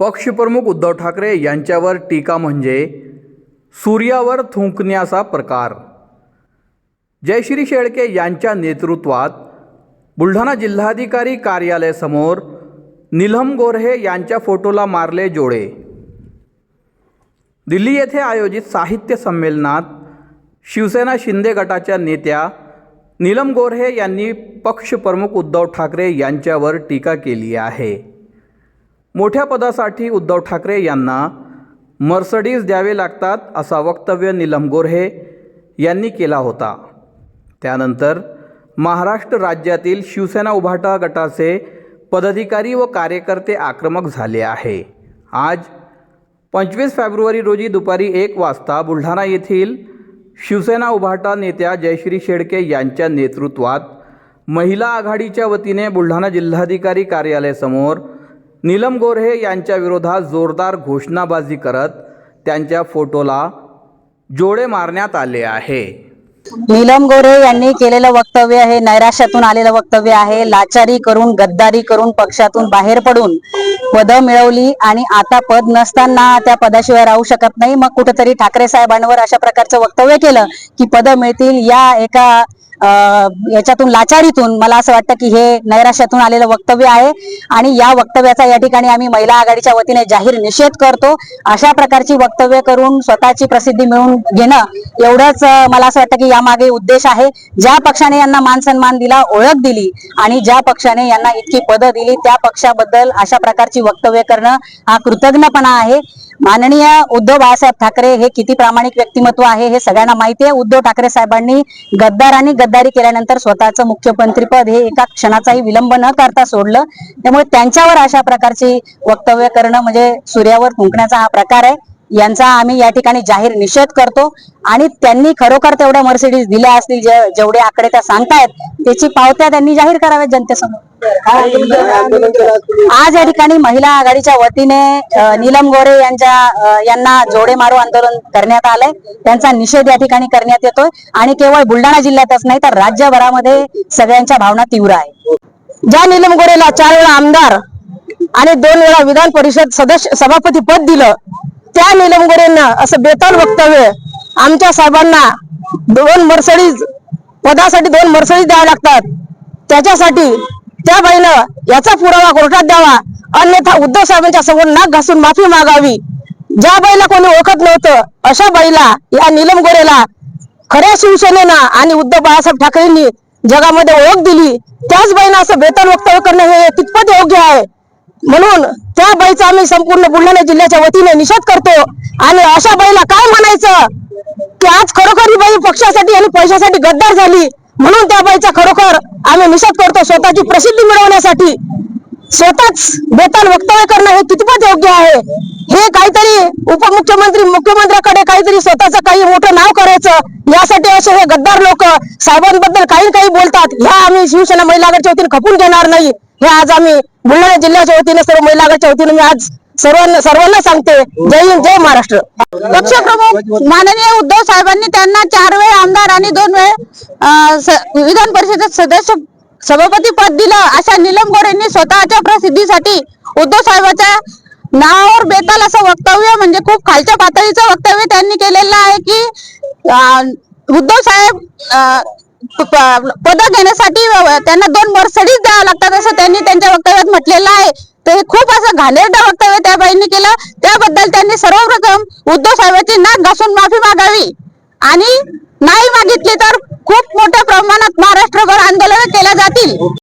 पक्षप्रमुख उद्धव ठाकरे यांच्यावर टीका म्हणजे सूर्यावर थुंकण्याचा प्रकार. जयश्री शेळके यांच्या नेतृत्वात बुलढाणा जिल्हाधिकारी कार्यालयासमोर निलम गोऱ्हे यांच्या फोटोला मारले जोडे. दिल्ली येथे आयोजित साहित्य संमेलनात शिवसेना शिंदे गटाच्या नेत्या नीलम गोऱ्हे यांनी पक्षप्रमुख उद्धव ठाकरे यांच्यावर टीका केली आहे. मोठ्या पदासाठी उद्धव ठाकरे यांना मर्सडीज द्यावे लागतात असा वक्तव्य नीलम गोऱ्हे यांनी केला होता. त्यानंतर महाराष्ट्र राज्यातील शिवसेना उभाटा गटाचे पदाधिकारी व कार्यकर्ते आक्रमक झाले आहे. आज पंचवीस फेब्रुवारी रोजी दुपारी एक वाजता बुलढाणा येथील शिवसेना उभाटा नेत्या जयश्री शेळके यांच्या नेतृत्वात महिला आघाडीच्या वतीने बुलढाणा जिल्हाधिकारी कार्यालयासमोर नीलम गोऱ्हे यांच्या विरोधात जोरदार घोषणाबाजी करत त्यांच्या फोटोला जोडे मारण्यात आले आहे. नीलम गोरे यांनी केलेलं वक्तव्य हे नैराश्यातून आलेलं वक्तव्य आहे. लाचारी करून गद्दारी करून पक्षातून बाहेर पडून पद मिळवली आणि आता पद नसताना त्या पदाशिवाय राहू शकत नाही. मग कुठेतरी ठाकरे साहेबांवर अशा प्रकारचं वक्तव्य केलं की पद मिळतील या एका याच्यातून लाचारीतून मला असं वाटतं की हे नैराश्यातून आलेलं वक्तव्य आहे. आणि या वक्तव्याचा या ठिकाणी आम्ही महिला आघाडीच्या वतीने जाहीर निषेध करतो. अशा प्रकारची वक्तव्य करून स्वतःची प्रसिद्धी मिळवून घेणं एवढंच मला असं वाटतं की यामागे उद्देश आहे. ज्या पक्षाने यांना मान सन्मान दिला ओळख दिली आणि ज्या पक्षाने यांना इतकी पदं दिली त्या पक्षाबद्दल अशा प्रकारची वक्तव्य करणं हा कृतज्ञपणा आहे. माननीय उद्धव बाळासाहेब ठाकरे हे किती प्रामाणिक व्यक्तिमत्व आहे हे सगळ्यांना माहिती आहे. उद्धव ठाकरे साहेबांनी गद्दार आणि गद्दारी केल्यानंतर स्वतःचं मुख्यमंत्रीपद हे एका क्षणाचाही विलंब न करता सोडलं. त्यामुळे त्यांच्यावर अशा प्रकारची वक्तव्य करणं म्हणजे सूर्यावर फुंकण्याचा हा प्रकार आहे. यांचा आम्ही या ठिकाणी जाहीर निषेध करतो. आणि त्यांनी खरोखर तेवढ्या मर्सिडीज दिल्या असतील जे- जेवढे आकडे त्या सांगतायत त्याची पावत्या त्यांनी जाहीर कराव्यात जनतेसमोर. आज या ठिकाणी महिला आघाडीच्या वतीने नीलम गोरे यांच्या यांना जोडे मारो आंदोलन करण्यात आलंय. त्यांचा निषेध या ठिकाणी करण्यात येतोय. आणि केवळ बुलढाणा जिल्ह्यातच नाही तर राज्यभरामध्ये सगळ्यांच्या भावना तीव्र आहे ज्या नीलम गोरेला चार वेळा आमदार आणि दोन वेळा विधान परिषद सदस्य सभापती पद दिलं. त्या नीलम गोरेंना असं बेताल वक्तव्य आमच्या साहेबांना दोन मर्सडीज पदासाठी दोन मर्सडीज द्याव्या लागतात. त्याच्यासाठी त्या बाईनं याचा पुरावा कोर्टात द्यावा. अन्यथा उद्धव साहेबांच्या समोर नाक घासून माफी मागावी. ज्या बाईला कोणी ओळखत नव्हतं अशा बाईला या नीलम गोरेला खऱ्या शिवसेनेनं आणि उद्धव बाळासाहेब ठाकरेंनी जगामध्ये ओळख दिली. त्याच बाईनं असं बेतन वक्तव्य करणं हे कितपत योग्य आहे. म्हणून त्या बाईचा आम्ही संपूर्ण बुलढाणा जिल्ह्याच्या वतीने निषेध करतो. आणि अशा बाईला काय म्हणायचं? की आज खरोखर ही बाई पक्षासाठी आणि पैशासाठी गद्दार झाली. म्हणून त्या बाईचा खरोखर आम्ही निषेध करतो स्वतःची प्रसिद्धी मिळवण्यासाठी. स्वतःच बेताल वक्तव्य करणं हे कितपत योग्य आहे? हे काहीतरी उपमुख्यमंत्री मुख्यमंत्र्याकडे काहीतरी स्वतःचं काही मोठं नाव करायचं. यासाठी असे हे गद्दार लोक साहेबांबद्दल काही काही बोलतात. ह्या आम्ही शिवसेना महिला आघाडीच्या वतीने खपून घेणार नाही. हे आज आम्ही बुलढाणा जिल्ह्याच्या वतीने सर्व महिला आघाडीच्या वतीने मी आज सर्वांना सर्वांना सांगते. जय हिंद जय महाराष्ट्र. पक्षप्रमुख माननीय उद्धव साहेबांनी त्यांना चार वेळ आमदार आणि दोन वेळ अं, विधान परिषदेत सदस्य सभापती पद दिलं. अशा निलम गोरेंनी स्वतःच्या प्रसिद्धीसाठी उद्धव साहेबाच्या नावावर बेताल असं वक्तव्य म्हणजे खूप खालच्या पातळीचं वक्तव्य त्यांनी केलेलं आहे की उद्धव साहेब पद घेण्यासाठी त्यांना दोन मर्सडीज द्यावं लागतं. असं त्यांनी त्यांच्या वक्तव्यात म्हटलेलं आहे. तर हे खूप असं घाणेरडं वक्तव्य त्या बाईंनी केलं. त्याबद्दल त्यांनी सर्वप्रथम उद्धव साहेबांची नाक घासून माफी मागावी. आणि नाही मागितली तर खूप मोठ्या प्रमाणात महाराष्ट्रभर आंदोलन केल्या जातील.